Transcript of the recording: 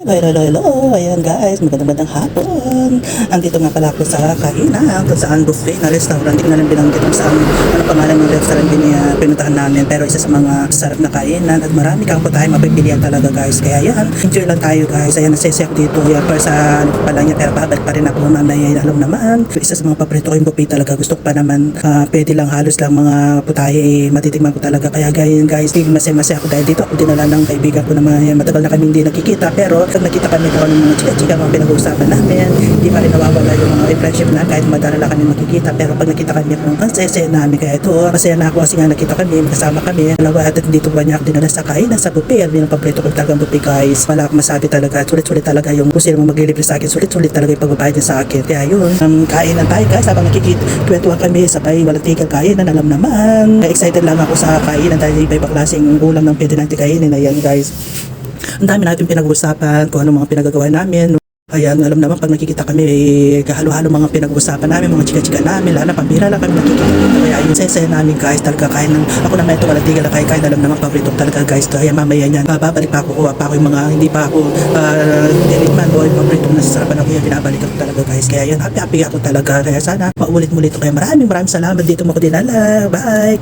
Hello, hello, hello. Ayan guys, magandang magandang hapon. Andito nga pala ako sa kainan, kung saan buffet na restaurant. Hindi ko na lang binanggit kung saan ano pangalan ng restaurant din uh, pinuntahan namin. Pero isa sa mga sarap na kainan at marami kang po tayo mapipilian talaga guys. Kaya yan, enjoy lang tayo guys. Ayan, nasisi ako dito. Yan, para sa ano pa lang yan. Pero babalik pa rin ako mamaya. Alam naman, isa sa mga paborito ko yung buffet talaga. Gusto ko pa naman, ah, pwede lang halos lang mga putahe, eh, matitikman ko talaga. Kaya guys, guys, hindi masaya-masaya ako dahil dito ako dinala ng kaibigan ko naman. Yan, matagal na kami hindi nakikita. Pero pag nakita kami doon ng mga chika-chika, mga pinag-uusapan namin, hindi pa rin nawawala yung mga friendship na kahit madala kami makikita. Pero pag nakita kami ang saya namin, kaya ito, masaya na ako kasi nga nakita kami, kasama kami, dalawa at dito ba niya dinala sa kainan sa buffet. Yan ang paborito ko talagang buffet guys. Wala akong masabi talaga. Sulit-sulit talaga yung kung sino maglilibre sa akin. Sulit-sulit talaga yung pagbabayad niya sa akin. Kaya yun, um, kainan tayo guys. Habang nakikikwentuhan kami, sabay walang tigil kainan, alam naman. Excited lang ako sa kainan dahil iba-iba klaseng ulam ng pwede natin kainin. Ayan guys. Ang dami natin pinag-uusapan kung ano mga pinagagawa namin. Ayan, alam naman pag nakikita kami, eh, kahalo-halo mga pinag-uusapan namin, mga chika-chika namin, lalo pambira lang kami nakikita. Kaya yung sesaya namin guys, talaga kain ng, ako naman ito, walang tigil kain, kain, alam naman paborito talaga guys. Kaya mamaya yan, babalik pa ako, kuha pa ako yung mga hindi pa ako, uh, dinikman o yung paborito na sasarapan ako yan, binabalik ako talaga guys. Kaya yan, happy-happy ako talaga. Kaya sana, maulit-ulit ko. Kaya maraming maraming salamat dito mo ko dinala. Bye!